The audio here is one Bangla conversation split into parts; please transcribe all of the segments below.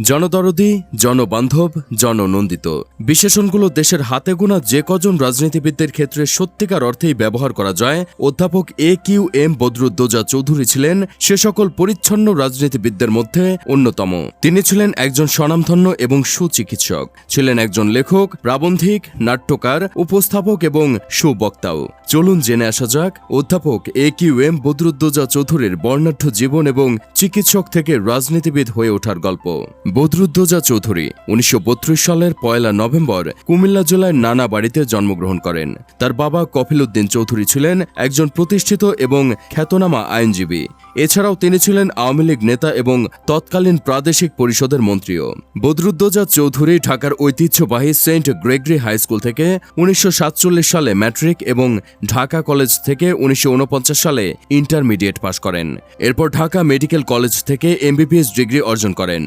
জনদরদি, জনবান্ধব, জননন্দিত। বিশেষণগুলো দেশের হাতে গোনা যে কজন রাজনীতিবিদদের ক্ষেত্রে সত্যিকার অর্থেই ব্যবহার করা যায়, অধ্যাপক A Q M Badruddoza Chowdhury ছিলেন সে সকল পরিচ্ছন্ন রাজনীতিবিদদের মধ্যে অন্যতম। তিনি ছিলেন একজন স্বনামধন্য এবং সুচিকিৎসক। ছিলেন একজন লেখক, প্রাবন্ধিক, নাট্যকার, উপস্থাপক এবং সুবক্তাও। চলুন জেনে আসা যাক, অধ্যাপক এ কিউ এম বদরুদ্দোজা চৌধুরীর বর্ণাঢ্য জীবন এবং চিকিৎসক থেকে রাজনীতিবিদ হয়ে ওঠার গল্প। বদরুদ্দোজা চৌধুরী উনিশশো বত্রিশ সালের পয়লা নভেম্বর কুমিল্লা জেলার নানা বাড়িতে জন্মগ্রহণ করেন। তার বাবা কফিলউদ্দিন চৌধুরী ছিলেন একজন প্রতিষ্ঠিত এবং খ্যাতনামা আইনজীবী। এছাড়াও তিনি ছিলেন আওয়ামী লীগ নেতা এবং তৎকালীন প্রাদেশিক পরিষদের মন্ত্রীও। বদরুদ্দোজা চৌধুরী ঢাকার ঐতিহ্যবাহী সেন্ট গ্রেগরি হাই স্কুল থেকে উনিশশো সাতচল্লিশ সালে ম্যাট্রিক এবং ঢাকা কলেজ থেকে উনিশশো ঊনপঞ্চাশ সালে ইন্টারমিডিয়েট পাশ করেন। এরপর ঢাকা মেডিকেল কলেজ থেকে এমবিবিএস ডিগ্রি অর্জন করেন।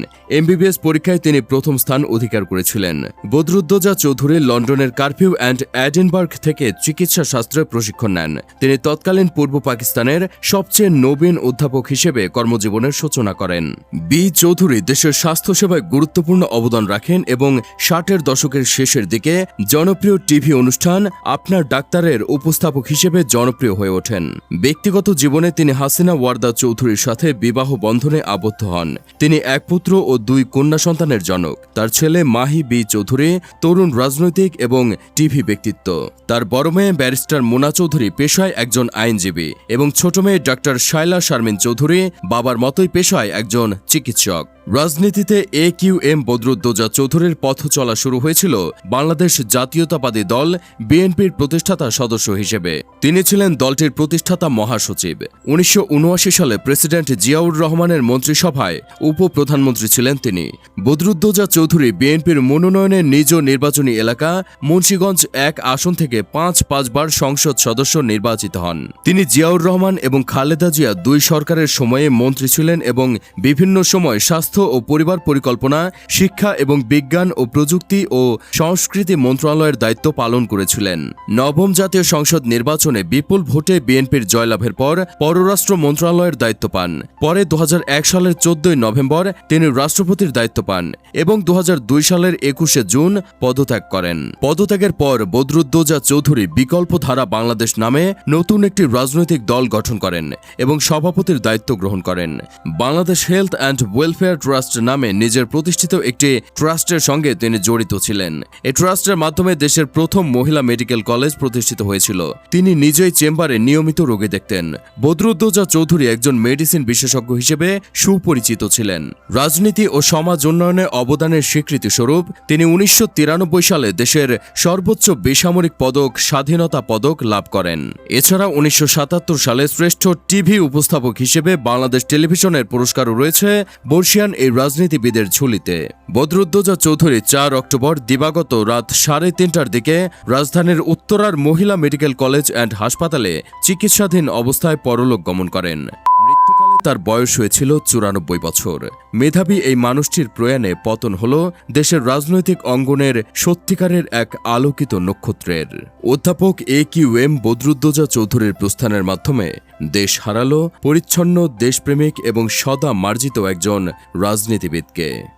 এমবিবিএস পরীক্ষায় তিনি প্রথম স্থান অধিকার করেছিলেন। বদরুদ্দোজা চৌধুরী লন্ডনের কারফিউ অ্যান্ড অ্যাডেনবার্গ থেকে চিকিৎসা শাস্ত্রে প্রশিক্ষণ নেন। তিনি তৎকালীন পূর্ব পাকিস্তানের সবচেয়ে নবীন অধ্যাপক হিসেবে কর্মজীবনের সূচনা করেন। বি চৌধুরী দেশের স্বাস্থ্যসেবায় গুরুত্বপূর্ণ অবদান রাখেন এবং ষাটের দশকের শেষের দিকে জনপ্রিয় টিভি অনুষ্ঠান আপনার ডাক্তারের উপস্থাপক হিসেবে জনপ্রিয় হয়ে ওঠেন। ব্যক্তিগত জীবনে তিনি হাসিনা ওয়ার্দা চৌধুরীর সাথে বিবাহ বন্ধনে আবদ্ধ হন। তিনি এক পুত্র ও দুই কন্যা সন্তানের জনক। তার ছেলে মাহি বি চৌধুরী, তরুণ রাজনৈতিক এবং টিভি ব্যক্তিত্ব। তার বড় মেয়ে ব্যারিস্টার মোনা চৌধুরী পেশায় একজন আইনজীবী এবং ছোট মেয়ে ডাক্তার শায়লা শারমিন চৌধুরী বাবার মতোই পেশায় একজন চিকিৎসক। রাজনীতিতে এ কিউ এম বদরুদ্দোজা চৌধুরীর পথ চলা শুরু হয়েছিল বাংলাদেশ জাতীয়তাবাদী দল বিএনপির প্রতিষ্ঠাতা সদস্য হিসেবে। তিনি ছিলেন দলটির প্রতিষ্ঠাতা মহাসচিব। উনিশশো উনআশি সালে প্রেসিডেন্ট জিয়াউর রহমানের মন্ত্রিসভায় উপপ্রধানমন্ত্রী ছিলেন তিনি। বদরুদ্দোজা চৌধুরী বিএনপির মনোনয়নে নিজ নির্বাচনী এলাকা মুন্সীগঞ্জ এক আসন থেকে পাঁচ পাঁচবার সংসদ সদস্য নির্বাচিত হন। তিনি জিয়াউর রহমান এবং খালেদা জিয়া দুই সরকারের সময়ে মন্ত্রী ছিলেন এবং বিভিন্ন সময় স্বাস্থ্য ও পরিবার পরিকল্পনা, শিক্ষা এবং বিজ্ঞান ও প্রযুক্তি ও সংস্কৃতি মন্ত্রণালয়ের দায়িত্ব পালন করেছিলেন। নবম জাতীয় সংসদ নির্বাচনে বিপুল ভোটে বিএনপির জয়লাভের পর পররাষ্ট্র মন্ত্রণালয়ের দায়িত্ব পান। পরে দু হাজার এক সালের চোদ্দই নভেম্বর তিনি রাষ্ট্রপতির দায়িত্ব পান এবং দু হাজার দুই সালের একুশে জুন পদত্যাগ করেন। পদত্যাগের পর বদরুদ্দোজা চৌধুরী বিকল্প ধারা বাংলাদেশ নামে নতুন একটি রাজনৈতিক দল গঠন করেন এবং সভাপতির দায়িত্ব গ্রহণ করেন। Bangladesh health and welfare trust নামে নিজের প্রতিষ্ঠিত একটি ট্রাস্টের সঙ্গে তিনি জড়িত ছিলেন। এই ট্রাস্টের মাধ্যমে দেশের প্রথম মহিলা মেডিকেল কলেজ প্রতিষ্ঠিত হয়েছিল। তিনি নিজেই চেম্বারে নিয়মিত রোগী দেখতেন। বদরুদ্দোজা চৌধুরী একজন মেডিসিন বিশেষজ্ঞ হিসেবে সুপরিচিত ছিলেন। রাজনীতি ও সমাজ উন্নয়নে অবদানের স্বীকৃতি স্বরূপ তিনি উনিশশো তিরানব্বই সালে দেশের সর্বোচ্চ বেসামরিক পদক, স্বাধীনতা পদক লাভ করেন। এছাড়া উনিশশো সাতাত্তর সালে শ্রেষ্ঠ টিভি উপস্থাপক হিসেবে বাংলাদেশ টেলিভিশনের পুরস্কারও রয়েছে বর্ষিয়ান এই রাজনীতিবিদের ঝুলিতে। বদরুদ্দোজা চৌধুরী চার অক্টোবর দিবাগত রাত সাড়ে তিনটার দিকে রাজধানীর উত্তরার মহিলা মেডিকেল কলেজ অ্যান্ড হাসপাতালে চিকিৎসাধীন অবস্থায় পরলোক গমন করেন। তার বয়স হয়েছিল চুরানব্বই বছর। মেধাবী এই মানুষটির প্রয়াণে পতন হল দেশের রাজনৈতিক অঙ্গনের সত্যিকারের এক আলোকিত নক্ষত্রের। অধ্যাপক এ কিউ এম বদরুদ্দোজা চৌধুরীর প্রস্থানের মাধ্যমে দেশ হারালো, পরিচ্ছন্ন, দেশপ্রেমিক এবং সদা মার্জিত একজন রাজনীতিবিদকে।